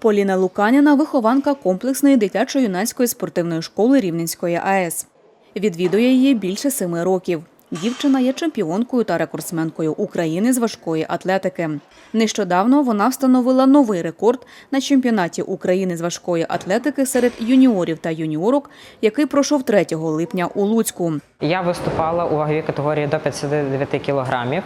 Поліна Луканіна – вихованка комплексної дитячо-юнацької спортивної школи Рівненської АЕС. Відвідує її більше семи років. Дівчина є чемпіонкою та рекордсменкою України з важкої атлетики. Нещодавно вона встановила новий рекорд на чемпіонаті України з важкої атлетики серед юніорів та юніорок, який пройшов 3 липня у Луцьку. Я виступала у ваговій категорії до 59 кілограмів.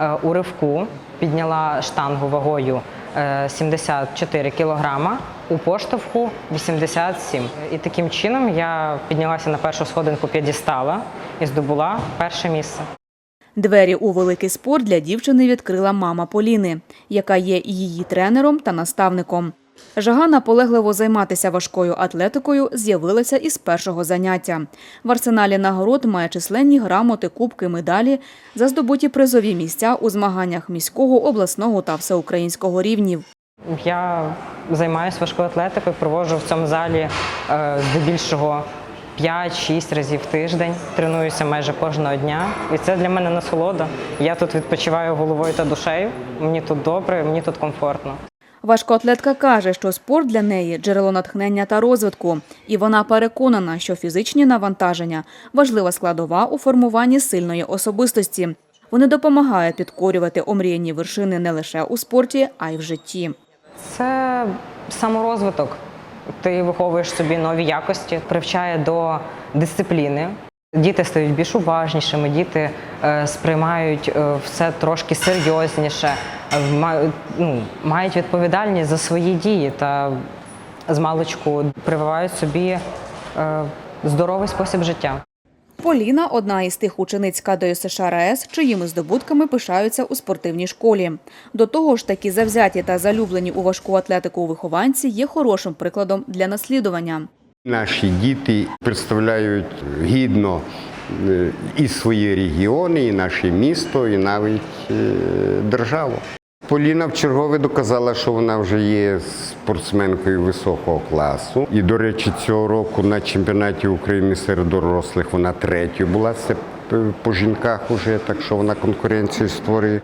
Е, У ривку підняла штангу вагою е, 74 кілограма, у поштовху 87. І таким чином я піднялася на першу сходинку п'єдістала і здобула перше місце. Двері у великий спорт для дівчини відкрила мама Поліни, яка є її тренером та наставником. Жага наполегливо займатися важкою атлетикою з'явилася із першого заняття. В арсеналі нагород має численні грамоти, кубки, медалі за здобуті призові місця у змаганнях міського, обласного та всеукраїнського рівнів. Я займаюся важкою атлетикою, проводжу в цьому залі е, здебільшого 5-6 разів в тиждень. Тренуюся майже кожного дня. І це для мене насолода. Я тут відпочиваю головою та душею. Мені тут добре, мені тут комфортно. Важкоатлетка каже, що спорт для неї джерело натхнення та розвитку, і вона переконана, що фізичні навантаження важлива складова у формуванні сильної особистості. Вони допомагають підкорювати омріяні вершини не лише у спорті, а й в житті. Це саморозвиток. Ти виховуєш собі нові якості, привчає до дисципліни. Діти стають більш уважнішими, діти е, сприймають е, все трошки серйозніше, ну, мають відповідальність за свої дії та з маличку прививають собі е, здоровий спосіб життя. Поліна одна із тих учениць КДЮ США РАЕС, чиїми здобутками пишаються у спортивній школі. До того ж, такі завзяті та залюблені у важку атлетику вихованці є хорошим прикладом для наслідування. Наші діти представляють гідно е, і свої регіони, і наше місто, і навіть е, державу. Поліна вчергове доказала, що вона вже є спортсменкою високого класу. І, до речі, цього року на чемпіонаті України серед дорослих вона третьою була. Це по жінках уже, так що вона конкуренцію створює.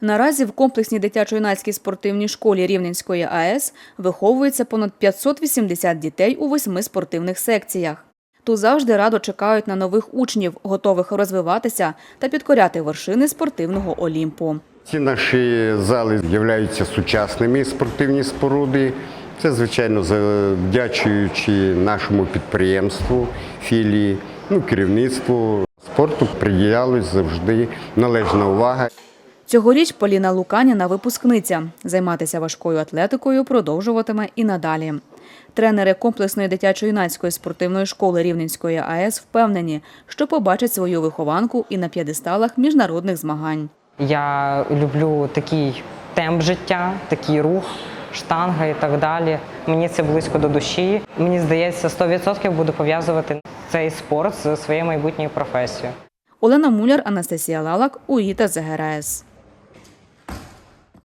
Наразі в комплексній дитячо-юнацькій спортивній школі Рівненської АЕС виховується понад 580 дітей у восьми спортивних секціях. Тут завжди радо чекають на нових учнів, готових розвиватися та підкоряти вершини спортивного Олімпу. Ці наші зали являються сучасними спортивні споруди. Це, звичайно, завдячуючи нашому підприємству, філії, ну, керівництву спорту приділялась завжди належна увага. Цьогоріч Поліна Луканіна випускниця. Займатися важкою атлетикою продовжуватиме і надалі. Тренери комплексної дитячо-юнацької спортивної школи Рівненської АЕС впевнені, що побачать свою вихованку і на п'єдесталах міжнародних змагань. Я люблю такий темп життя, такий рух, штанга і так далі. Мені це близько до душі. Мені здається, 100% буду пов'язувати цей спорт з своєю майбутньою професією. Олена Муляр, Анастасія Лалак, УІТА ЗГРАЕС.